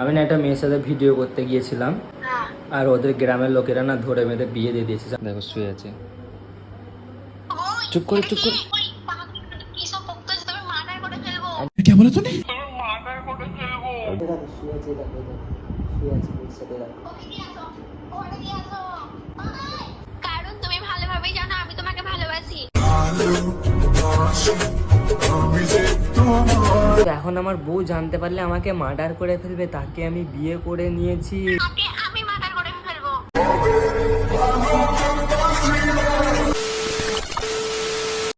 আমি না একটা মেয়ের সাথে ভিডিও করতে গিয়েছিলাম হ্যাঁ আর ওদের গ্রামের লোকেরা না ধরে মেয়েদের বিয়ে দিয়ে দিয়েছে দেখো শুয়ে আছে ওই, চুপ করে, চুপ করে। ওই পাগল, কি সব বকতেছে, তুমি মার্ডার করে ফেলবো क्या बोला तूने দেখো শুয়ে আছে দেখো দেখো শুয়ে আছে ওর সাথে দেখো ওকে নিয়ে আসো ওকে নিয়ে আসো ওই! কারণ তুমি ভালোভাবেই জানো আমি তোমাকে ভালোবাসি তো এখন আমার বউ জানতে পারলে আমাকে মার্ডার করে ফেলবে তাকে আমি বিয়ে করে নিয়েছি। তাকে আমি মার্ডার করে ফেলব।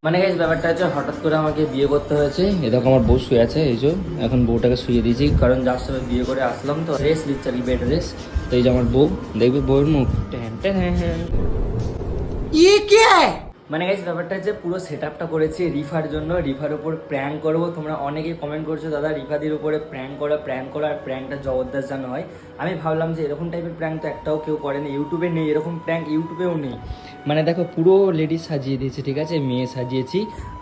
মানে গাইজ ব্যাপারটা হচ্ছে হঠাৎ করে আমাকে বিয়ে করতে হয়েছে। এরকম আমার বউ শুয়ে আছে এই যে। এখন বউটাকে শুয়ে দিয়েছি কারণ যার সাথে বিয়ে করে আসলাম তো রেস দিচ্ছে আর কি বেড রেস তো এই যে আমার বউ দেখবি বউয়ের মুখ। ট্যান ট্যান মানে গাইজ ব্যাপারটা হচ্ছে পুরো সেট আপটা করেছি রিফার জন্য। রিফার উপর প্র্যাঙ্ক করব। তোমরা অনেকেই কমেন্ট করছ, দাদা, রিফাদির উপরে প্র্যাঙ্ক করা প্র্যাঙ্ক করা আর প্র্যাঙ্কটা জবরদস্ত যেন হয় আমি ভাবলাম যে এরকম টাইপের প্র্যাঙ্ক তো একটাও কেউ করেনি ইউটিউবে নেই এরকম প্র্যাঙ্ক ইউটিউবেও নেই। মানে দেখো, পুরো লেডিস সাজিয়ে দিয়েছি, ঠিক আছে? মেয়ে সাজিয়েছি।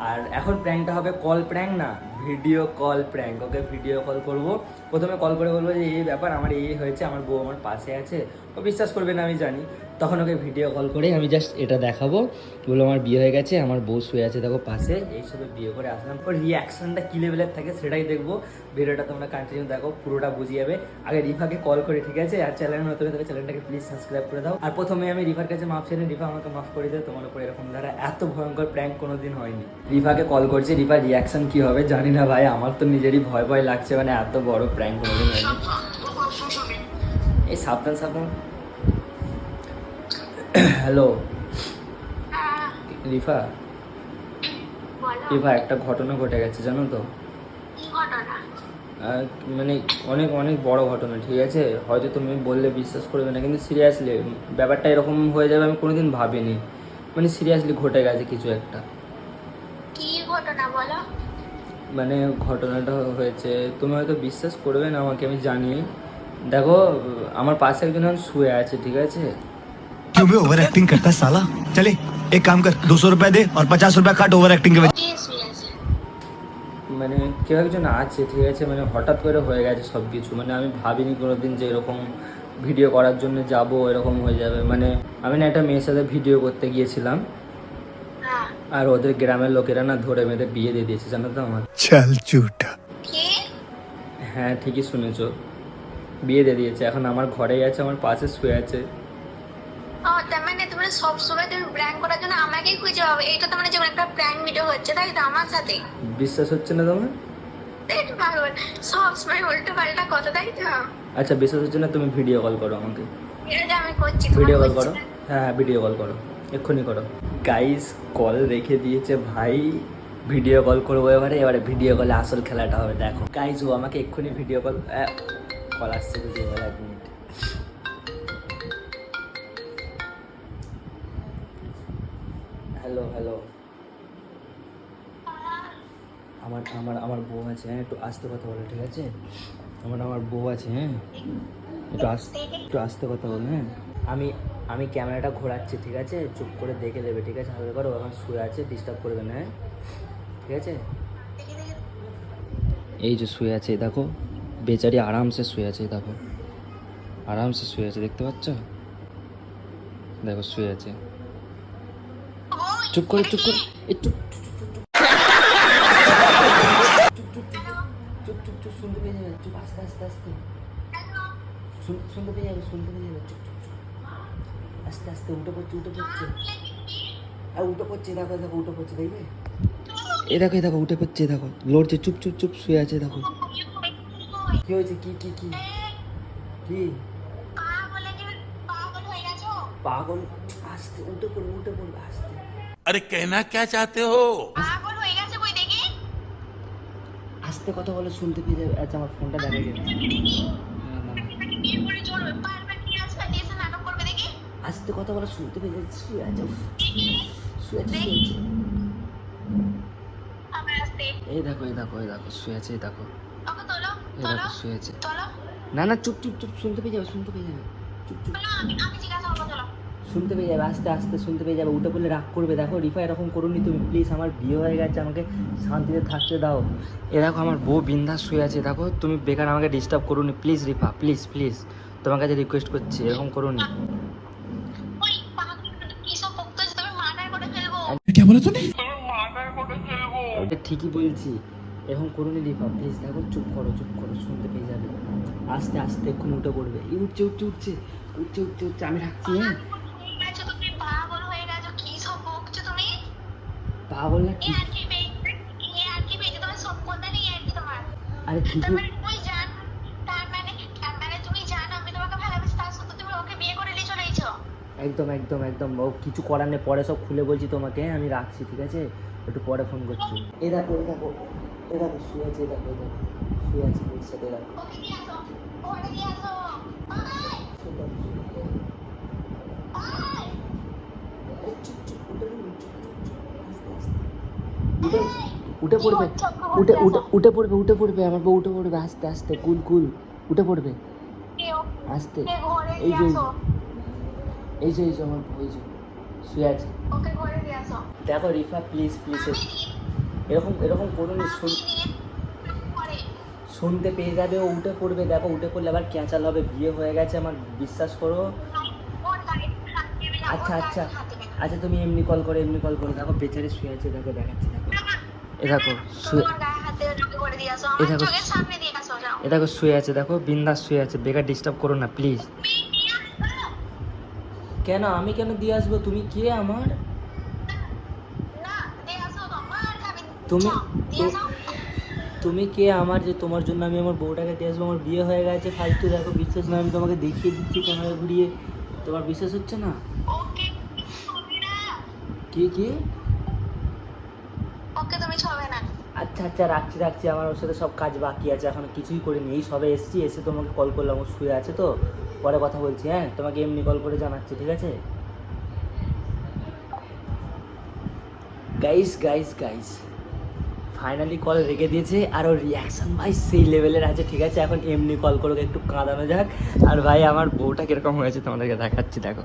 আর এখন প্র্যাঙ্কটা হবে কল প্র্যাঙ্ক না video call prank okay video call করব। প্রথমে কল করে বলব যে, এই ব্যাপার, আমার এই হয়েছে, আমার বউ আমার পাশে আছে। ও বিশ্বাস করবে না, আমি জানি। তখন ওকে ভিডিও কল করে আমি জাস্ট এটা দেখাবো। বলে আমার বিয়ে হয়ে গেছে, আমার বউ শুয়ে আছে দেখো পাশে। এইসবে বিয়ে করে আসলাম। ওর রিয়াকশনটা কী লেভেলের থাকে সেটাই দেখব। ভিডিওটা তোমরা কন্টিনিউ দেখো, পুরোটা বুঝিয়ে যাবে। আগে রিফাকে কল করে, ঠিক আছে? আর চ্যানেল নতুন থাকে চ্যানেলটাকে প্লিজ সাবস্ক্রাইব করে দাও। আর প্রথমে আমি রিফার কাছে মাফ চাইনি রিফা আমাকে মাফ করে দেয় তোমার উপর এরকম দ্বারা এত ভয়ঙ্কর প্র্যাঙ্ক কোনোদিন হয়নি। রিফাকে কল করছি রিফার রিয়াকশন কি হবে? জানি না ভাই, আমার তো নিজেরই ভয় ভয় লাগছে মানে এত বড় প্র্যাঙ্ক কোনোদিন হয়নি। এই সাবধান সাবধান। হ্যালো হ্যাঁ রিফা। রিফা একটা ঘটনা ঘটে গেছে জানো তো? মানে অনেক অনেক বড় ঘটনা ঠিক আছে? হয়তো তুমি বললে বিশ্বাস করবে না কিন্তু সিরিয়াসলি ব্যাপারটা এরকম হয়ে যাবে আমি কোনোদিন ভাবিনি। মানে সিরিয়াসলি ঘটে গেছে কিছু একটা। কি ঘটনা বলো? মানে ঘটনাটা হয়েছে তুমি হয়তো বিশ্বাস করবে না আমাকে আমি জানি। দেখো আমার পাশে একজন শুয়ে আছে ঠিক আছে? क्यों भी ओवर एक्टिंग करता है साला चले एक काम कर दो सौ रुपया दे और पचास रुपया काट ओवर एक्टिंग के वजह কে শুয়ে আছে মানে কেউ একজন আছে ঠিক আছে মানে হঠাৎ করে হয়ে গেছে সব কিছু মানে আমি ভাবিনি কোনোদিন যে এরকম ভিডিও করার জন্য যাব এরকম হয়ে যাবে মানে আমি না একটা মেয়ের সাথে ভিডিও করতে গিয়েছিলাম হ্যাঁ আর ওদের গ্রামের লোকেরা না ধরে মেয়েদের বিয়ে দিয়ে দিয়েছে জানো তো আমার चल झूठा কে হ্যাঁ ঠিকই শুনেছো বিয়ে দিয়ে দিয়েছে এখন আমার ঘরেই আছে আমার পাশে শুয়ে আছে ও তার মানে তোমরা সব সময় তুমি প্র্যাঙ্ক করার জন্য আমাকেই খুঁজে পাবে। এটা তো মানে যেমন একটা প্র্যাঙ্ক ভিডিও হচ্ছে তাই তো? আমার সাথে। বিশ্বাস হচ্ছে না তোমার? এটা পাগল। সব সময় উল্টো পাল্টা কথা তাই তো? আচ্ছা বিশ্বাস হচ্ছে না? তুমি ভিডিও কল করো আমাকে। আমি করছি ভিডিও কল করো। হ্যাঁ ভিডিও কল করো। এক্ষুনি করো। গাইস কল রেখে দিয়েছে ভাই। ভিডিও কল করব এবারে। এবারে ভিডিও কলে আসল খেলাটা হবে দেখো। গাইস ও আমাকে এক্ষুনি ভিডিও কল কল আসছে বুঝি এবার আমার আমার আমার বউ আছে হ্যাঁ একটু আস্তে কথা বলো, ঠিক আছে? আমার আমার বউ আছে হ্যাঁ? একটু আস্তে একটু আস্তে কথা বল হ্যাঁ? আমি আমি ক্যামেরাটা ঘোরাচ্ছি, ঠিক আছে? চুপ করে দেখে দেবে, ঠিক আছে? হালকা করো এখন শুয়ে আছে ডিস্টার্ব করবে না হ্যাঁ? ঠিক আছে? এই যে শুয়ে আছে, দেখো, বেচারি আরামসে শুয়ে আছে, দেখো। আরামসে শুয়ে আছে, দেখতে পাচ্ছ? দেখো, শুয়ে আছে। চুপ করে চুপ করে, এই চুপ চুপ চুপ শুনতে পেয়ে যাবে চুপ আস্তে আস্তে আস্তে শুন- শুনতে পেয়ে যাবে শুনতে পেয়ে যাবে চুপ চুপ চুপ আস্তে আস্তে উঠে পড়ছে উঠে পড়ছে আর উঠে পড়ছে দেখো দেখো উঠে পড়ছে দেখবে এই দেখো এই দেখো উঠে পড়ছে দেখো লড়ছে চুপ চুপ চুপ শুয়ে আছে দেখো কি হয়েছে কি কি কি কি পাগল একেবারে পাগল হয়ে গেছো পাগল আস্তে উঠে পড়বে উঠে পড়বে আস্তে अरे कहना क्या चाहते हो আস্তে কথা বলে শুনতে পেয়ে যাবে আচ্ছা আমার ফোনটা দেখা দেখি আস্তে কথা বলে শুনতে পেয়ে যাচ্ছে, শুয়ে শুয়ে এই দেখো এই দেখো এই দেখো, শুয়ে আছে, এই দেখো। এই দেখো, শুয়ে আছে। না না, চুপ চুপ চুপ, শুনতে পেয়ে যাবে, শুনতে পেয়ে যাবে। চুপ চুপ। শুনতে পেয়ে যাবে আস্তে আস্তে শুনতে পেয়ে যাবে। উঠে পড়লে রাগ করবে। দেখো রিফা এরকম করুনি তুমি। প্লিজ আমার বিয়ে হয়ে গেছে আমাকে শান্তিতে থাকতে দাও। এ দেখো আমার বউ বিন্দাস শুয়ে আছে। দেখো তুমি বেকার আমাকে disturb করুনি। Please Rifa please please. তোমার কাছে রিকোয়েস্ট করছি এরকম করুনি। ঠিকই বলছি। এখন করুন রিফা প্লিজ। দেখো চুপ করো চুপ করো শুনতে পেয়ে যাবে। আস্তে আস্তে এক্ষুনি উঠে পড়বে। এই উঠছে উঠছে উঠছে। উঠছে উঠছে উঠছে। আমি রাখছি হ্যাঁ? পাগল না আর কি আর কি তোমার আরে তার ঠিকই মানে তুমি জান তার মানে তার মানে তুমি জানো আমি তোমাকে ভালোবাসি তার তুমি ওকে বিয়ে করে নিয়ে চলে এসেছ একদম একদম একদম। ও কিছু করার নেই পরে সব খুলে বলছি তোমাকে আমি রাখছি ঠিক আছে? একটু পরে ফোন করছি। এ দেখো এই দেখো এই দেখো শুয়ে আছে এই দেখো এই দেখো শুয়ে আছে ওর সাথে দেখো ওকে নিয়ে আসো ওকে নিয়ে আসো আয় আয় উঠে উঠে পড়বে উঠে উঠে উঠে পড়বে উঠে পড়বে আমার বউ উঠে পড়বে আস্তে আস্তে কুল কুল উঠে পড়বে। আস্তে। এই যে এই যে এই যে আমার বউ এই যে শুয়ে আছে। দেখো রিফা প্লিজ প্লিজ এরকম এরকম করুন শুন শুনতে পেয়ে যাবে ও উঠে পড়বে। দেখো উঠে পড়লে আবার ক্যাঁচাল হবে? বিয়ে হয়ে গেছে আমার বিশ্বাস করো। আচ্ছা আচ্ছা। আচ্ছা তুমি এমনি কল করো এমনি কল করো। দেখো বেচারে শুয়ে আছে দেখো দেখাচ্ছি দেখো এ দেখো শুয়ে দেখো। এ দেখো শুয়ে আছে দেখো বিন্দাস শুয়ে আছে বেকার ডিস্টার্ব করো না প্লিজ তুমি কেন? আমি কেন দিয়ে আসব? তুমি কে আমার? তুমি তুমি কে আমার যে তোমার জন্য আমি আমার বউটাকে দিয়ে আসব? আমার বিয়ে হয়ে গেছে ফালতু দেখো বিশ্বাস না আমি তোমাকে দেখিয়ে দিচ্ছি ক্যামেরা ঘুরিয়ে। তোমার বিশ্বাস হচ্ছে না? ওকে না। কি কি ওকে তুমি ছবে না আচ্ছা আচ্ছা রাখছি রাখছি, আমার ওর সাথে সব কাজ বাকি আছে, এখন কিছুই করিনি। এই সবে এসছি, এসে তোমাকে কল করলাম, ও শুয়ে আছে তো। পরে কথা বলছি হ্যাঁ? তোমাকে এমনি কল করে জানাচ্ছি, ঠিক আছে? Guys guys guys finally call রেখে দিয়েছে, আর ওর রিয়াকশন ভাই সেই লেভেলের আছে, ঠিক আছে? এখন এমনি কল করুক একটু কাঁদানো যাক। আর ভাই, আমার বউটা কীরকম হয়েছে তোমাদেরকে দেখাচ্ছি, দেখো।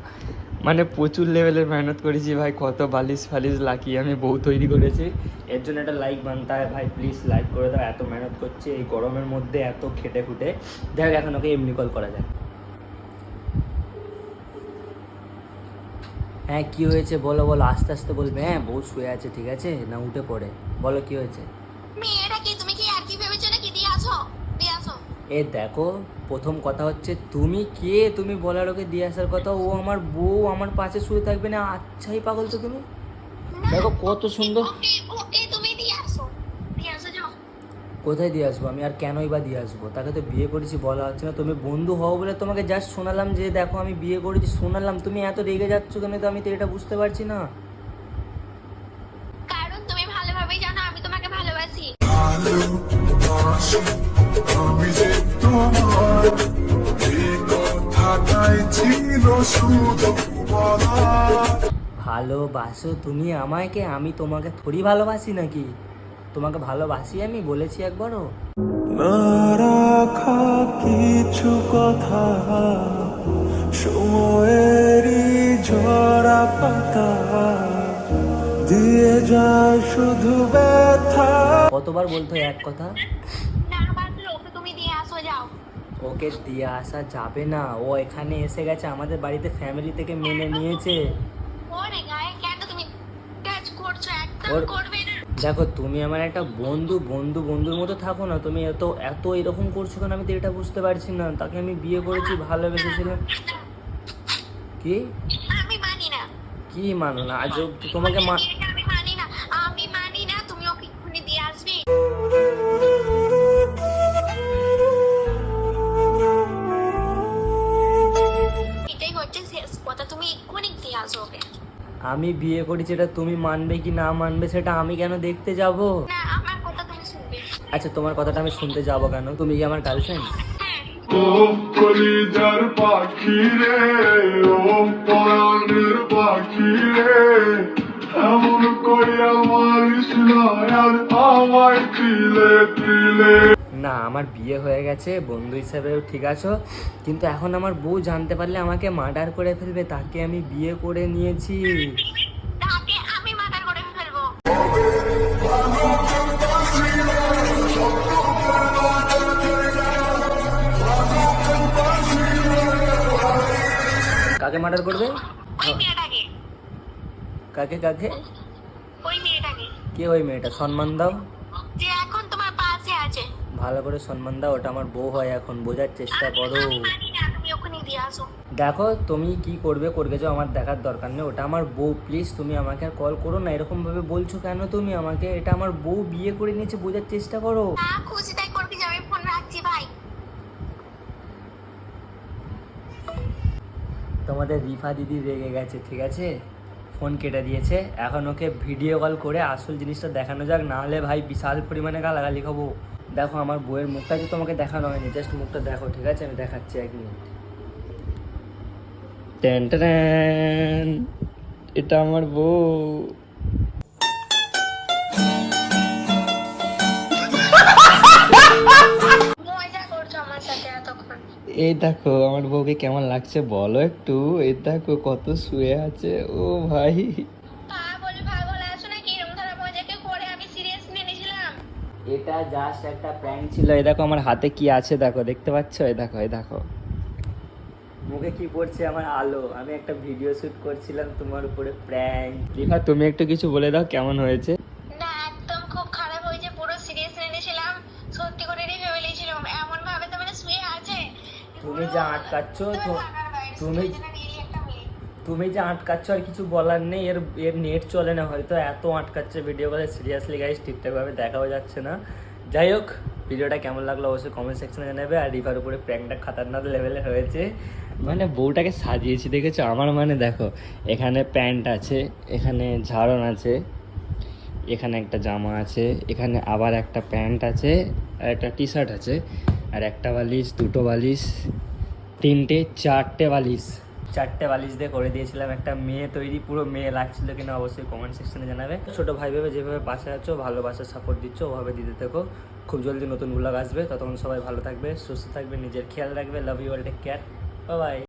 মানে প্রচুর লেভেলের মেহনত করেছি, ভাই। কত বালিশ ফালিশ লাকি আমি বউ তৈরি করেছি। এর জন্য একটা লাইক বানতে হয়, ভাই। প্লিজ লাইক করে দাও, এত মেহনত করছে। এই গরমের মধ্যে এত খেটে খুটে। দেখ এখন ওকে এমনি কল করা যায় হ্যাঁ কি হয়েছে? বলো বলো। আস্তে আস্তে বলবে। হ্যাঁ বউ শুয়ে আছে, ঠিক আছে? না, উঠে পড়ে। বলো, কি হয়েছে? মেয়েটা কি, তুমি কি আর কি ভেবেছো নাকি? দিয়ে আসো দিয়ে আসো। এ দেখো, প্রথম কথা হচ্ছে তুমি কে? তুমি বলার ওকে দিয়ে আসার কথা, ও আমার বউ, আমার পাশে শুয়ে থাকবে না। আচ্ছাই পাগল তো তুমি। দেখো কত সুন্দর। কোথায় দিয়ে আসব আমি? আর কেনই বা দিয়ে আসব? তাকে তো বিয়ে করেছি বলা হচ্ছে না। তুমি বন্ধু হও বলে তোমাকে জাস্ট শোনালাম যে, দেখো আমি বিয়ে করেছি, শোনালাম। তুমি এত রেগে যাচ্ছ কেন? তো আমি তো এটা বুঝতে পারছি না। কারণ তুমি ভালোভাবেই জানো, আমি তোমাকে ভালোবাসি। আমি যে তোমার এই কথাটাই ছিল শুধু ভালোবাসো তুমি আমাকে আমি তোমাকে থোড়ি ভালোবাসি নাকি? তোমাকে ভালোবাসি আমি বলেছি একবারও। না রাখা কিছু কথা সময়েরই ঝরা পাতা দিয়ে যায় শুধু ব্যথা। কতবার বলতো এক কথা না বাসলে ওকে তুমি দিয়ে আসো যাও ওকে দিয়ে আসা যাবে না। ও এখানে এসে গেছে আমাদের বাড়িতে ফ্যামিলি থেকে মেনে নিয়েছে। দেখো তুমি আমার একটা বন্ধু বন্ধু বন্ধুর মতো থাকো না। তুমি এত এত এরকম করছ কেন? আমি তো এটা বুঝতে পারছি না। তাকে আমি বিয়ে করেছি ভালোবেসেছিলাম। কি? কি মানো না? আজ তোমাকে মা আমি বিয়ে করেছি এটা তুমি মানবে কি না মানবে সেটা আমি কেন দেখতে যাব? না আমার কথা তুমি শুনবে। আচ্ছা তোমার কথাটা আমি শুনতে যাব কেন? তুমি কি আমার গার্লফ্রেন্ড হ্যাঁ। পাখি রে ও পরাণের পাখি রে এমন না আর তিলে তিলে। না আমার বিয়ে হয়ে গেছে বন্ধু হিসেবেও ঠিক আছো। কিন্তু এখন আমার বউ জানতে পারলে আমাকে মার্ডার করে ফেলবে তাকে আমি বিয়ে করে নিয়েছি। কাকে মার্ডার করবে? কাকে কাকে? কে ওই মেয়েটা? সম্মান দাও। ভালো করে সম্মান দাও ওটা আমার বউ হয় এখন বোঝার চেষ্টা করো। দেখো তুমি কি করবে করবে যাও আমার দেখার দরকার নেই ওটা আমার বউ প্লিজ তুমি আমাকে আর কল করো না এরকম ভাবে বলছো কেন তুমি আমাকে? এটা আমার বউ বিয়ে করে নিয়েছে বোঝার চেষ্টা করো। তোমাদের রিফা দিদি রেগে গেছে ঠিক আছে? ফোন কেটে দিয়েছে এখন ওকে ভিডিও কল করে আসল জিনিসটা দেখানো যাক না হলে ভাই বিশাল পরিমাণে গালাগালি খাব। দেখো আমার বউয়ের মুখটা যে তোমাকে দেখানো হয়নি জাস্ট মুখটা দেখো ঠিক আছে? আমি দেখাচ্ছি এক মিনিট টেন টেন এটা আমার বউ। এই দেখো আমার বউকে কেমন লাগছে বলো একটু? এই দেখো কত শুয়ে আছে। ও ভাই পাগল পাগল আছো না কি এরকম ধরা মজাকে করে আমি সিরিয়াস নিয়ে নিয়েছিলাম এটা জাস্ট একটা প্র্যাঙ্ক ছিল। এই দেখো আমার হাতে কি আছে দেখো দেখতে পাচ্ছ? এই দেখো এই দেখো। মুখে কি পড়ছে আমার আলো? আমি একটা ভিডিও শুট করছিলাম তোমার উপরে প্র্যাঙ্ক রিফা তুমি একটু কিছু বলে দাও কেমন হয়েছে? না একদম খুব খারাপ হয়েছে পুরো সিরিয়াস নিয়েছিলাম সত্যি করে ভেবে নিয়েছিলাম। এমন ভাবে তো মানে শুয়ে আছে। তুমি যা আটকাচ্ছ তুমি- তুমি যে আটকাচ্ছ আর কিছু বলার নেই, এর এর নেট চলে না, হয়তো এত আটকাচ্ছে ভিডিও করে সিরিয়াসলি গাইস ঠিকঠাকভাবে দেখাও যাচ্ছে না। যাই হোক ভিডিওটা কেমন লাগল অবশ্যই কমেন্ট সেকশনে জানাবে। আর রিভার উপরে প্র্যাঙ্কটা খাতারনাক লেভেলে হয়েছে। মানে বউটাকে সাজিয়েছি, দেখেছ? আমার মানে দেখো, এখানে প্যান্ট আছে, এখানে ঝাড়ন আছে, এখানে একটা জামা আছে, এখানে আবার একটা প্যান্ট আছে, আর একটা টি শার্ট আছে, আর একটা বালিশ, দুটো বালিশ, তিনটে, চারটে বালিশ। চারটে বালিশ দিয়ে করে দিয়েছিলাম। একটা মেয়ে তৈরি, পুরো মেয়ে লাগছিল কিনা অবশ্যই কমেন্ট সেকশনে জানাবে। ছোটো ভাই ভেবে যেভাবে পাশে আছো ভালোবাসার সাপোর্ট দিচ্ছ, ওভাবে দিতে থেকো। খুব জলদি নতুন ব্লগ আসবে। ততক্ষণ সবাই ভালো থাকবে, সুস্থ থাকবে, নিজের খেয়াল রাখবে। Love you all take care bye